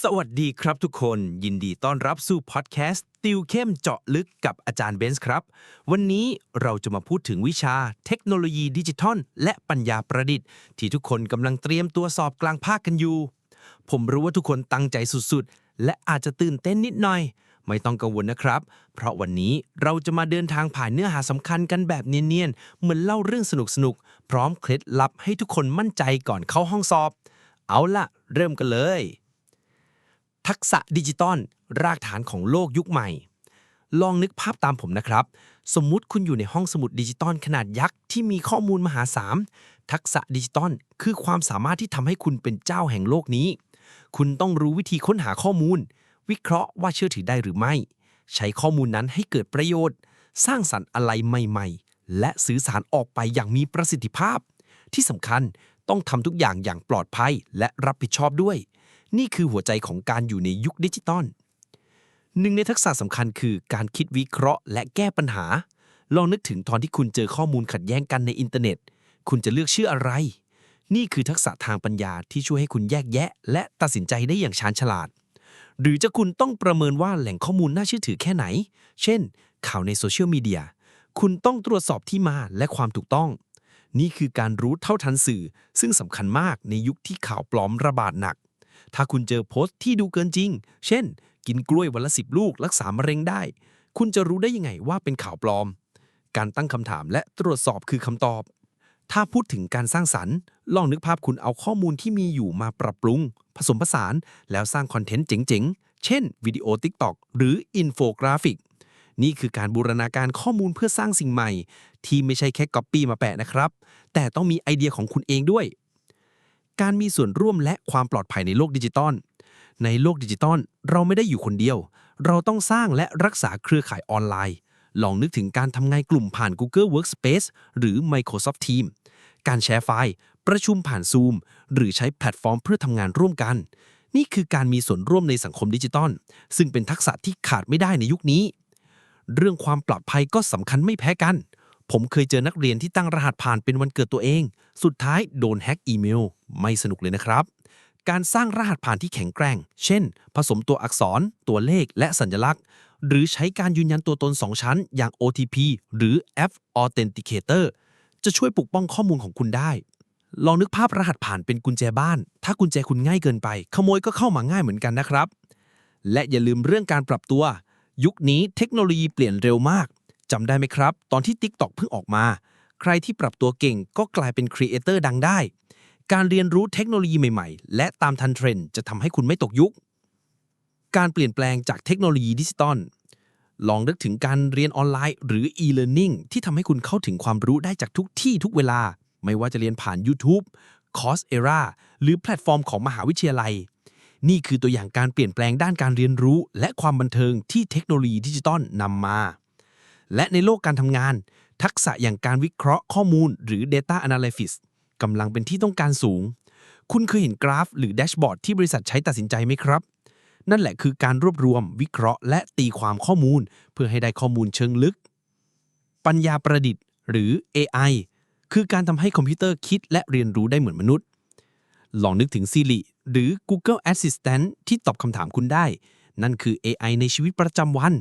สวัสดีครับทุกคนยินดีต้อนรับสู่พอดแคสต์ ติวเข้มเจาะลึกกับอาจารย์เบนซ์ครับ วันนี้เราจะมาพูดถึงวิชาเทคโนโลยีดิจิทัล และปัญญาประดิษฐ์ ที่ทุกคนกำลังเตรียมตัวสอบกลางภาคกันอยู่ ผมรู้ว่าทุกคนตั้งใจสุดๆ และอาจจะตื่นเต้นนิดหน่อย ไม่ต้องกังวลนะครับ เพราะวันนี้เราจะมาเดินทางผ่านเนื้อหาสำคัญกันแบบเนียนๆ เหมือนเล่าเรื่องสนุกๆพร้อมเคล็ดลับให้ทุกคนมั่นใจก่อนเข้าห้องสอบ เอาล่ะ เริ่มกันเลย ทักษะดิจิตอลรากฐานของโลกยุคใหม่ ลองนึกภาพตามผมนะครับ สมมุติคุณอยู่ในห้องสมุดดิจิตอลขนาดยักษ์ที่มีข้อมูลมหาศาลทักษะดิจิตอลคือความสามารถที่ทำให้คุณเป็นเจ้าแห่งโลกนี้ คุณต้องรู้วิธีค้นหาข้อมูล วิเคราะห์ว่าเชื่อถือได้หรือไม่ ใช้ข้อมูลนั้นให้เกิดประโยชน์ สร้างสรรค์อะไรใหม่ๆ และสื่อสารออกไปอย่างมีประสิทธิภาพ ที่สำคัญต้องทำทุกอย่างอย่างปลอดภัยและรับผิดชอบด้วย นี่คือหัวใจของการอยู่ในยุคดิจิตอลหนึ่งในทักษะสำคัญคือการคิดวิเคราะห์ และแก้ปัญหา ลองนึกถึงตอนที่คุณเจอข้อมูลขัดแย้งกันในอินเทอร์เน็ต คุณจะเลือกเชื่ออะไร นี่คือทักษะทางปัญญาที่ช่วยให้คุณแยกแยะ และตัดสินใจได้อย่างชาญฉลาด หรือจะคุณต้องประเมินว่าแหล่งข้อมูลน่าเชื่อถือแค่ไหน เช่น ข่าวในโซเชียลมีเดีย คุณต้องตรวจสอบที่มาและความถูกต้อง นี่คือการรู้เท่าทันสื่อ ซึ่งสำคัญมากในยุคที่ข่าวปลอมระบาดหนัก ถ้าคุณเจอโพสต์ที่ดูเกินจริง เช่น กินกล้วยวันละสิบลูกรักษามะเร็งได้ คุณจะรู้ได้ยังไงว่าเป็นข่าวปลอม การตั้งคำถามและตรวจสอบคือคำตอบ ถ้าพูดถึงการสร้างสรรค์ ลองนึกภาพคุณเอาข้อมูลที่มีอยู่มาปรับปรุง ผสมผสาน แล้วสร้างคอนเทนต์เจ๋งๆ เช่นวิดีโอ TikTok หรืออินโฟกราฟิก นี่คือการบูรณาการข้อมูลเพื่อสร้างสิ่งใหม่ ที่ไม่ใช่แค่ก๊อปปี้มาแปะนะครับ แต่ต้องมีไอเดียของคุณเองด้วย การมีส่วนร่วมและความปลอดภัยในโลกดิจิตอลในโลกดิจิตอลเราไม่ได้อยู่คนเดียว เราต้องสร้างและรักษาเครือข่ายออนไลน์ ลองนึกถึงการทำงานกลุ่มผ่าน Google Workspace หรือ Microsoft Teams การแชร์ไฟล์ ประชุมผ่าน Zoom หรือใช้แพลตฟอร์มเพื่อทำงานร่วมกัน นี่คือการมีส่วนร่วมในสังคมดิจิตอลซึ่งเป็นทักษะที่ขาดไม่ได้ในยุคนี้ เรื่องความปลอดภัยก็สำคัญไม่แพ้กัน ผมเคยเจอนักเรียนที่ตั้งรหัสผ่านเป็นวันเกิดตัวเอง สุดท้ายโดนแฮ็กอีเมล ไม่สนุกเลยนะครับ การสร้างรหัสผ่านที่แข็งแกร่ง เช่น ผสมตัวอักษร ตัวเลข และสัญลักษณ์ หรือใช้การยืนยันตัวตน 2 ชั้น อย่าง OTP หรือ F Authenticator จะช่วยปกป้องข้อมูลของคุณได้ ลองนึกภาพรหัสผ่านเป็นกุญแจบ้าน ถ้ากุญแจคุณง่ายเกินไป ขโมยก็เข้ามาง่ายเหมือนกันนะครับ และอย่าลืมเรื่องการปรับตัว ยุคนี้เทคโนโลยีเปลี่ยนเร็วมาก จำได้ไหมครับ ตอนที่ TikTok เพิ่งออกมา ใครที่ปรับตัวเก่งก็กลายเป็นครีเอเตอร์ดังได้ การเรียนรู้เทคโนโลยีใหม่ๆ และตามทันเทรนด์จะทำให้คุณไม่ตกยุค การเปลี่ยนแปลงจากเทคโนโลยีดิจิตอลลองนึกถึงการเรียนออนไลน์ หรือ e-learning ที่ทำให้คุณเข้าถึงความรู้ได้จากทุกที่ทุกเวลา ไม่ว่าจะเรียนผ่าน YouTube Coursera หรือแพลตฟอร์มของมหาวิทยาลัย นี่คือตัวอย่างการเปลี่ยนแปลงด้านการเรียนรู้ และความบันเทิงที่เทคโนโลยีดิจิตอลนำมา และในโลกการทำงาน ทักษะอย่างการวิเคราะห์ข้อมูลหรือ Data Analysis กำลังเป็นที่ต้องการสูง คุณเคยเห็นกราฟหรือแดชบอร์ดที่บริษัทใช้ตัดสินใจไหมครับ นั่นแหละคือการรวบรวม วิเคราะห์ และตีความข้อมูล เพื่อให้ได้ข้อมูลเชิงลึก ปัญญาประดิษฐ์หรือ AI คือการทำให้คอมพิวเตอร์คิดและเรียนรู้ได้เหมือนมนุษย์ ลองนึกถึง Siri หรือ Google Assistant ที่ตอบคำถามคุณได้ นั่นคือ AI ในชีวิตประจำวัน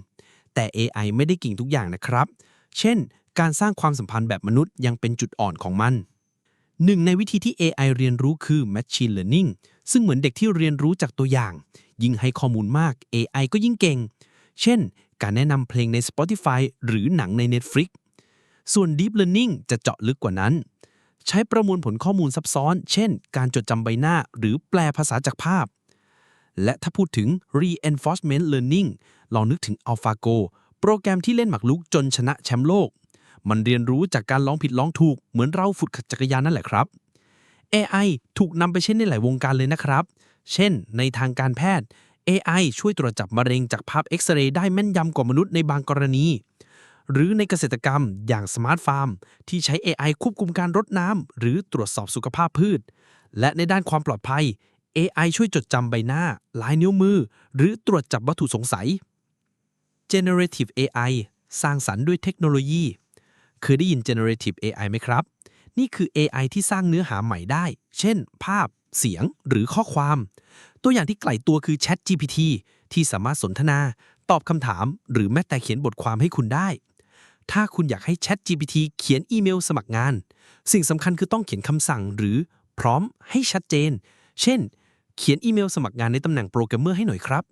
แต่ AI ไม่ได้เก่งทุกอย่างนะครับ เช่น การสร้างความสัมพันธ์แบบมนุษย์ยังเป็นจุดอ่อนของมัน หนึ่งในวิธีที่ AI เรียนรู้คือ Machine Learning ซึ่งเหมือนเด็กที่เรียนรู้จากตัวอย่าง ยิ่งให้ข้อมูลมาก AI ก็ยิ่งเก่ง เช่น การแนะนำเพลงใน Spotify หรือหนังใน Netflix ส่วน Deep Learning จะเจาะลึกกว่านั้น ใช้ประมวลผลข้อมูลซับซ้อน เช่น การจดจำใบหน้า หรือแปลภาษาจากภาพ และถ้าพูดถึง Reinforcement Learning ลองนึกถึง AlphaGo โปรแกรมที่เล่นหมากรุกจนชนะแชมป์โลก มันเรียนรู้จากการลองผิดลองถูก เหมือนเราฝึกขับจักรยานนั่นแหละครับ AI ถูกนำไปใช้ในหลายวงการเลยนะครับ เช่น ในทางการแพทย์ AI ช่วยตรวจจับมะเร็งจากภาพเอ็กซเรย์ได้แม่นยำกว่ามนุษย์ในบางกรณี หรือในเกษตรกรรมอย่างสมาร์ทฟาร์มที่ใช้ AI ควบคุมการรดน้ำหรือตรวจสอบสุขภาพพืช และในด้านความปลอดภัย AI ช่วยจดจำใบหน้า ลายนิ้วมือ หรือตรวจจับวัตถุสงสัย Generative AI สร้างสรรค์ด้วยเทคโนโลยี เคยได้ยิน Generative AI ไหมครับ นี่คือ AI ที่สร้างเนื้อหาใหม่ได้ เช่น ภาพ เสียง หรือข้อความ ตัวอย่างที่ไกลตัวคือ Chat GPT ที่สามารถสนทนา ตอบคำถาม หรือแม้แต่เขียนบทความให้คุณได้ ถ้าคุณอยากให้ Chat GPT เขียนอีเมลสมัครงาน สิ่งสำคัญคือต้องเขียนคำสั่งหรือพร้อมให้ชัดเจน เช่น เขียนอีเมลสมัครงานในตำแหน่งโปรแกรมเมอร์ให้หน่อยครับ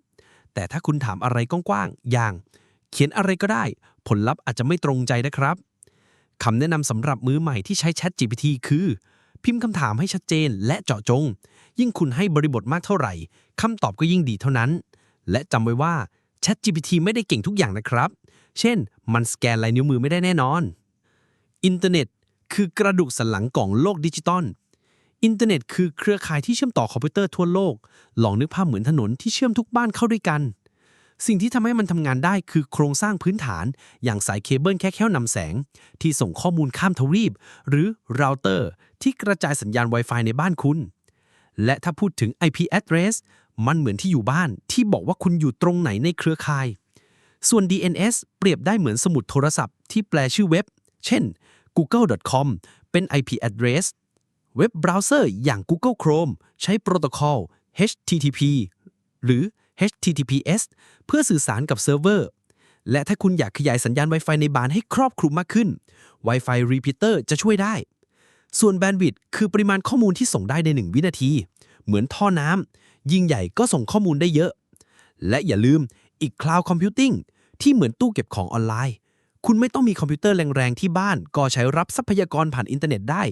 แต่ถ้าคุณถามอะไรกว้างๆ อย่าง เขียนอะไรก็ได้ ผลลัพธ์อาจจะไม่ตรงใจนะครับ คำแนะนำสำหรับมือใหม่ที่ใช้ Chat GPT คือ พิมพ์คำถามให้ชัดเจนและเจาะจง ยิ่งคุณให้บริบทมากเท่าไหร่คำตอบก็ยิ่งดีเท่านั้น และจำไว้ว่า Chat GPT ไม่ได้เก่งทุกอย่างนะครับ เช่น มันสแกนลายนิ้วมือไม่ได้แน่นอน อินเทอร์เน็ตคือกระดูกสันหลังของโลกดิจิตอล อินเทอร์เน็ตคือเครือข่ายที่เชื่อมต่อคอมพิวเตอร์ทั่วโลก ลองนึกภาพเหมือนถนนที่เชื่อมทุกบ้านเข้าด้วยกัน สิ่งที่ทำให้มันทำงานได้คือโครงสร้างพื้นฐาน อย่างสายเคเบิลแค่แค่วนำแสง ที่ส่งข้อมูลข้ามทวีป หรือเราเตอร์ ที่กระจายสัญญาณ Wi-Fi ในบ้านคุณ และถ้าพูดถึง IP address มันเหมือนที่อยู่บ้านที่บอกว่าคุณอยู่ตรงไหนในเครือข่าย ส่วน DNS เปรียบได้เหมือนสมุดโทรศัพท์ที่แปลชื่อเว็บ เช่น google.com เป็น IP address เว็บเบราว์เซอร์อย่าง Google Chrome ใช้โปรโตคอล HTTP หรือ HTTPS เพื่อสื่อสารกับเซิร์ฟเวอร์ และถ้าคุณอยากขยายสัญญาณ Wi-Fi ในบ้านให้ครอบคลุมมากขึ้น Wi-Fi Repeater จะช่วยได้ ส่วนแบนด์วิดต์คือปริมาณข้อมูลที่ส่งได้ใน 1 วินาที เหมือนท่อน้ำยิ่งใหญ่ก็ส่งข้อมูลได้เยอะ และอย่าลืมอีก Cloud Computing ที่เหมือนตู้เก็บของออนไลน์ คุณไม่ต้องมีคอมพิวเตอร์แรงๆที่บ้าน ก็ใช้รับทรัพยากรผ่านอินเทอร์เน็ตได้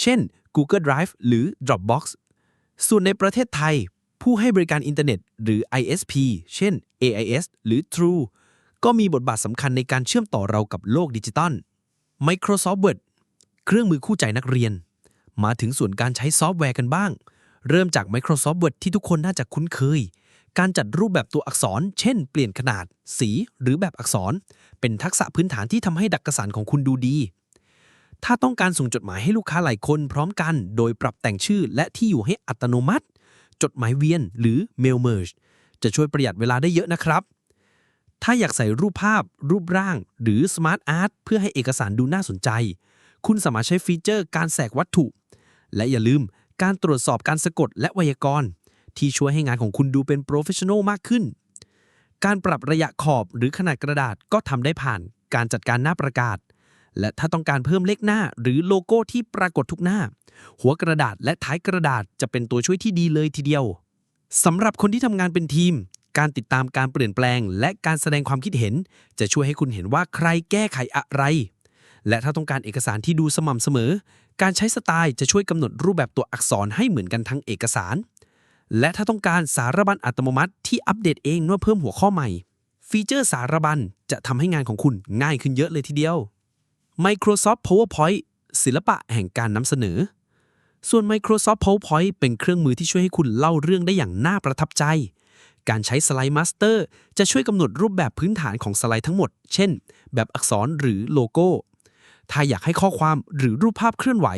เช่น Google Drive หรือ Dropbox ส่วนในประเทศไทย ผู้ให้บริการอินเทอร์เน็ต หรือ ISP เช่น AIS หรือ True ก็มีบทบาทสำคัญในการเชื่อมต่อเรากับโลกดิจิตอล Microsoft Word เครื่องมือคู่ใจนักเรียน มาถึงส่วนการใช้ซอฟต์แวร์กันบ้าง เริ่มจาก Microsoft Word ที่ทุกคนน่าจะคุ้นเคย การจัดรูปแบบตัวอักษร เช่น เปลี่ยนขนาด สี หรือแบบอักษร เป็นทักษะพื้นฐานที่ทำให้ดักกสารของคุณดูดี ถ้าต้องการส่งจดหมายให้ลูกค้าหลายคนพร้อมกัน โดยปรับแต่งชื่อและที่อยู่ให้อัตโนมัติ จดหมายเวียนหรือ Mail Merge จะช่วยประหยัดเวลาได้เยอะนะครับ ถ้าอยากใส่รูปภาพ รูปร่าง หรือ Smart Art เพื่อให้เอกสารดูน่าสนใจ คุณสามารถใช้ฟีเจอร์การแสกวัตถุ และอย่าลืมการตรวจสอบการสะกดและไวยากรณ์ ที่ช่วยให้งานของคุณดูเป็นโปรเฟชชั่นอลมากขึ้น การปรับระยะขอบหรือขนาดกระดาษก็ทำได้ผ่านการจัดการหน้าประกาศ และถ้าต้องการเพิ่มเลขหน้า หรือโลโก้ที่ปรากฏทุกหน้า หัวกระดาษและท้ายกระดาษจะเป็นตัวช่วยที่ดีเลยทีเดียวสำหรับคนที่ทำงานเป็นทีม การติดตามการเปลี่ยนแปลง และการแสดงความคิดเห็น จะช่วยให้คุณเห็นว่าใครแก้ไขอะไร และถ้าต้องการเอกสารที่ดูสม่ำเสมอ การใช้สไตล์จะช่วยกำหนดรูปแบบตัวอักษรให้เหมือนกันทั้งเอกสาร และถ้าต้องการสารบัญอัตโนมัติที่อัปเดตเองเมื่อเพิ่มหัวข้อใหม่ ฟีเจอร์สารบัญจะทำให้งานของคุณง่ายขึ้นเยอะเลยทีเดียว Microsoft PowerPoint ศิลปะแห่งการนำเสนอ ส่วน Microsoft PowerPoint เป็นเครื่องมือที่ช่วยให้คุณเล่าเรื่องได้อย่างน่าประทับใจ การใช้สไลด์มาสเตอร์จะช่วยกำหนดรูปแบบพื้นฐานของสไลด์ทั้งหมด เช่น แบบอักษรหรือโลโก้ ถ้าอยากให้ข้อความหรือรูปภาพเคลื่อนไหว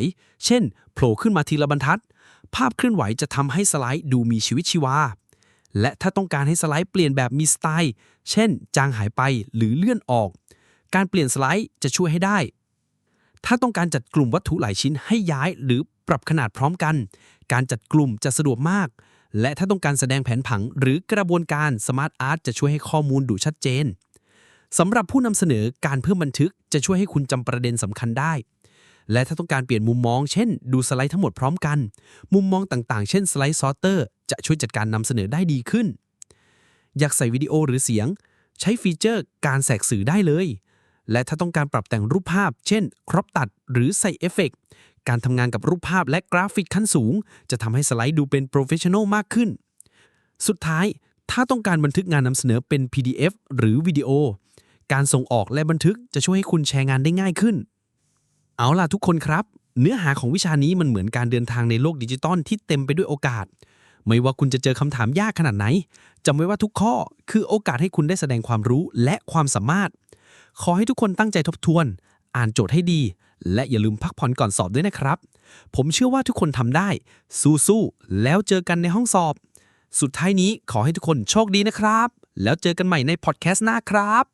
เช่น โผล่ขึ้นมาทีละบรรทัด ภาพเคลื่อนไหวจะทำให้สไลด์ดูมีชีวิตชีวา และถ้าต้องการให้สไลด์เปลี่ยนแบบมีสไตล์ เช่น จางหายไปหรือเลื่อนออก การเปลี่ยนสไลด์จะช่วยให้ได้ ถ้าต้องการจัดกลุ่มวัตถุหลายชิ้นให้ย้ายหรือปรับขนาดพร้อมกัน การจัดกลุ่มจะสะดวกมาก และถ้าต้องการแสดงแผนผังหรือกระบวนการ Smart Art จะช่วยให้ข้อมูลดูชัดเจนสำหรับผู้นำเสนอการเพิ่มบันทึกจะช่วยให้คุณจำประเด็นสำคัญได้ และถ้าต้องการเปลี่ยนมุมมอง เช่น ดูสไลด์ทั้งหมดพร้อมกัน มุมมองต่างๆ เช่นสไลด์ซอร์เตอร์จะช่วยจัดการนำเสนอได้ดีขึ้น อยากใส่วิดีโอหรือเสียง ใช้ฟีเจอร์การแสกสื่อได้เลย และถ้าต้องการปรับแต่งรูปภาพ เช่น ครอปตัดหรือใส่เอฟเฟกต์การทำงานกับรูปภาพและกราฟิกขั้นสูง จะทำให้สไลด์ดูเป็นโปรเฟชชั่นอลมากขึ้น สุดท้าย ถ้าต้องการบันทึกงานนำเสนอเป็น PDF หรือวิดีโอ การส่งออกและบันทึกจะช่วยให้คุณแชร์งานได้ง่ายขึ้น เอาล่ะทุกคนครับ เนื้อหาของวิชานี้มันเหมือนการเดินทางในโลกดิจิตอลที่เต็มไปด้วยโอกาส ไม่ว่าคุณจะเจอคำถามยากขนาดไหนจำไว้ว่าทุกข้อ คือโอกาสให้คุณได้แสดงความรู้และความสามารถ ขอให้ทุกคนตั้งใจทบทวน อ่านโจทย์ให้ดี และอย่าลืมพักผ่อนก่อนสอบด้วยนะครับ ผมเชื่อว่าทุกคนทำได้ สู้ๆแล้วเจอกันในห้องสอบ สุดท้ายนี้ขอให้ทุกคนโชคดีนะครับ แล้วเจอกันใหม่ในพอดแคสต์หน้าครับ